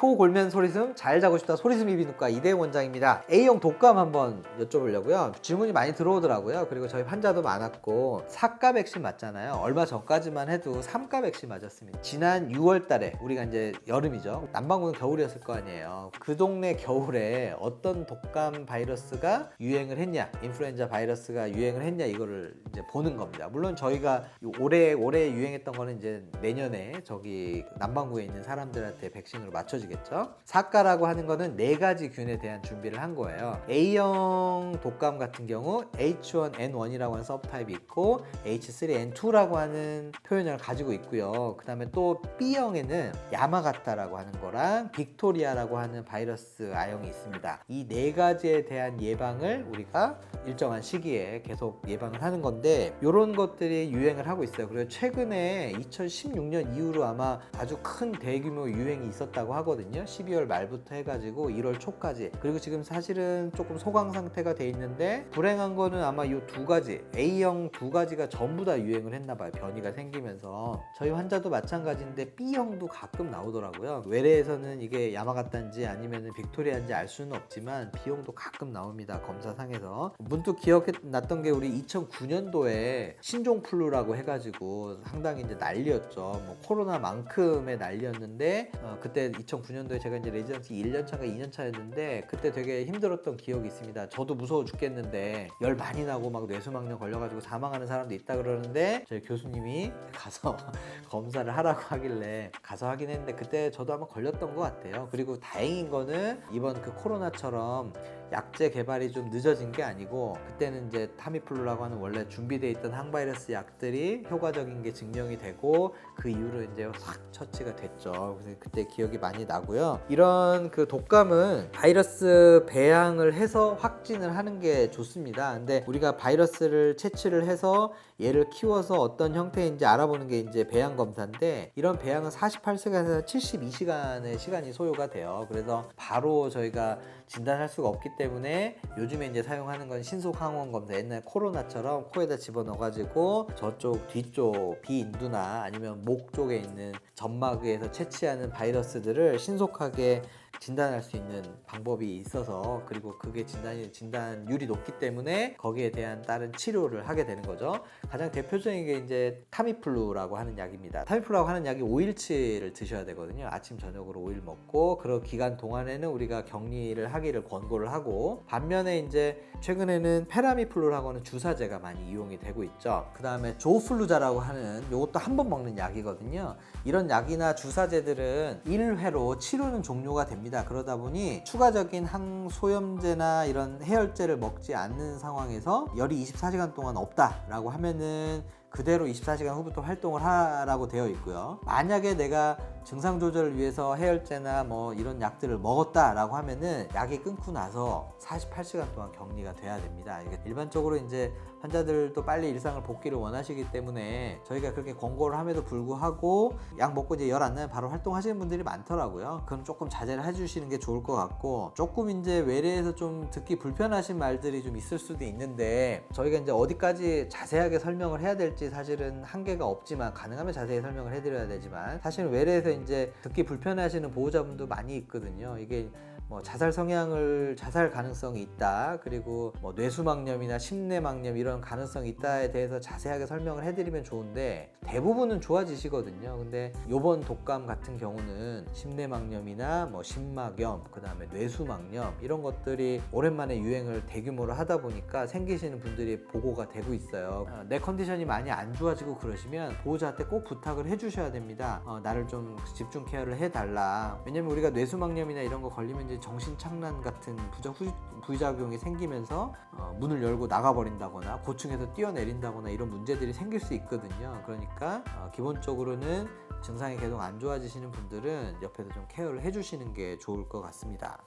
코 골면 소리숨 잘 자고 싶다 소리숨 이비인후과 이대영 원장입니다. A형 독감 한번 여쭤보려고요. 질문이 많이 들어오더라고요. 그리고 저희 환자도 많았고 4가 백신 맞잖아요. 얼마 전까지만 해도 3가 백신 맞았습니다. 지난 6월 달에 우리가 이제 여름이죠. 남방구는 겨울이었을 거 아니에요. 그 동네 겨울에 어떤 독감 바이러스가 유행을 했냐, 인플루엔자 바이러스가 유행을 했냐 이거를 이제 보는 겁니다. 물론 저희가 올해 올해 유행했던 거는 이제 내년에 저기 남방구에 있는 사람들한테 백신으로 맞춰지겠죠. 사가라고 하는 거는 네 가지 균에 대한 준비를 한 거예요. A형 독감 같은 경우 H1N1이라고 하는 서브타입이 있고 H3N2라고 하는 표현을 가지고 있고요. 그 다음에 또 B형에는 야마가타라고 하는 거랑 빅토리아라고 하는 바이러스 아형이 있습니다. 이 네 가지에 대한 예방을 우리가 일정한 시기에 계속 예방을 하는 건데 이런 것들이 유행을 하고 있어요. 그리고 최근에 2016년 이후로 아마 아주 큰 대규모 유행이 있었다고 하거든요. 12월 말부터 해가지고 1월 초까지. 그리고 지금 사실은 조금 소강 상태가 돼 있는데 불행한 거는 아마 이 두 가지 A형 두 가지가 전부 다 유행을 했나 봐요. 변이가 생기면서 저희 환자도 마찬가지인데 B형도 가끔 나오더라고요. 외래에서는 이게 야마가타인지 아니면 빅토리아인지 알 수는 없지만 B형도 가끔 나옵니다. 검사상에서 문득 기억났던 게 우리 2009년도에 신종플루라고 해가지고 상당히 이제 난리였죠. 뭐 코로나만큼의 난리였는데 어, 그때 2009 년도에 제가 이제 레지던시 1년 차가 2년 차였는데 그때 되게 힘들었던 기억이 있습니다. 저도 무서워 죽겠는데 열 많이 나고 막 뇌수막염 걸려가지고 사망하는 사람도 있다 그러는데 저희 교수님이 가서 검사를 하라고 하길래 가서 하긴 했는데 그때 저도 아마 걸렸던 것 같아요. 그리고 다행인 거는 이번 그 코로나처럼 약제 개발이 좀 늦어진 게 아니고 그때는 이제 타미플루라고 하는 원래 준비되어 있던 항바이러스 약들이 효과적인 게 증명이 되고 그 이후로 이제 확 처치가 됐죠. 그래서 그때 기억이 많이 나고요. 이런 그 독감은 바이러스 배양을 해서 확진을 하는 게 좋습니다. 근데 우리가 바이러스를 채취를 해서 얘를 키워서 어떤 형태인지 알아보는 게 이제 배양 검사인데 이런 배양은 48시간에서 72시간의 시간이 소요가 돼요. 그래서 바로 저희가 진단할 수가 없기 때문에 요즘에 이제 사용하는 건 신속 항원 검사 옛날 코로나처럼 코에다 집어넣어가지고 저쪽 뒤쪽 비인두나 아니면 목 쪽에 있는 점막에서 채취하는 바이러스들을 신속하게 진단할 수 있는 방법이 있어서 그리고 그게 진단이 진단율이 높기 때문에 거기에 대한 다른 치료를 하게 되는 거죠. 가장 대표적인 게 이제 타미플루라고 하는 약입니다. 타미플루라고 하는 약이 5일치를 드셔야 되거든요. 아침 저녁으로 5일 먹고 그 기간 동안에는 우리가 격리를 하기를 권고를 하고 반면에 이제 최근에는 페라미플루라고 하는 주사제가 많이 이용이 되고 있죠. 그 다음에 조플루자라고 하는 이것도 한 번 먹는 약이거든요. 이런 약이나 주사제들은 1회로 치료는 종료가 됩니다. 그러다 보니 추가적인 항소염제나 이런 해열제를 먹지 않는 상황에서 열이 24시간 동안 없다라고 하면은 그대로 24시간 후부터 활동을 하라고 되어 있고요. 만약에 내가 증상 조절을 위해서 해열제나 뭐 이런 약들을 먹었다라고 하면은 약이 끊고 나서 48시간 동안 격리가 돼야 됩니다. 이게 일반적으로 이제 환자들도 빨리 일상을 복귀를 원하시기 때문에 저희가 그렇게 권고를 함에도 불구하고 약 먹고 이제 열 안 나면 바로 활동하시는 분들이 많더라고요. 그건 조금 자제를 해주시는 게 좋을 것 같고 조금 이제 외래에서 좀 듣기 불편하신 말들이 좀 있을 수도 있는데 저희가 이제 어디까지 자세하게 설명을 해야 될지 사실은 한계가 없지만 가능하면 자세히 설명을 해드려야 되지만 사실은 외래에서 이제 듣기 불편해하시는 보호자분도 많이 있거든요. 이게 뭐 자살 성향을 자살 가능성이 있다. 그리고 뭐 뇌수막염이나 심내막염 이런 가능성이 있다에 대해서 자세하게 설명을 해드리면 좋은데 대부분은 좋아지시거든요. 근데 요번 독감 같은 경우는 심내막염이나 뭐 심막염 그 다음에 뇌수막염 이런 것들이 오랜만에 유행을 대규모로 하다 보니까 생기시는 분들이 보고가 되고 있어요. 어, 내 컨디션이 많이 안 좋아지고 그러시면 보호자한테 꼭 부탁을 해주셔야 됩니다 어, 나를 좀 집중 케어를 해달라 왜냐면 우리가 뇌수막염이나 이런 거 걸리면 이제 정신착란 같은 부작, 후, 부작용이 생기면서 어, 문을 열고 나가버린다거나 고층에서 뛰어내린다거나 이런 문제들이 생길 수 있거든요. 그러니까 어, 기본적으로는 증상이 계속 안 좋아지시는 분들은 옆에서 좀 케어를 해주시는 게 좋을 것 같습니다.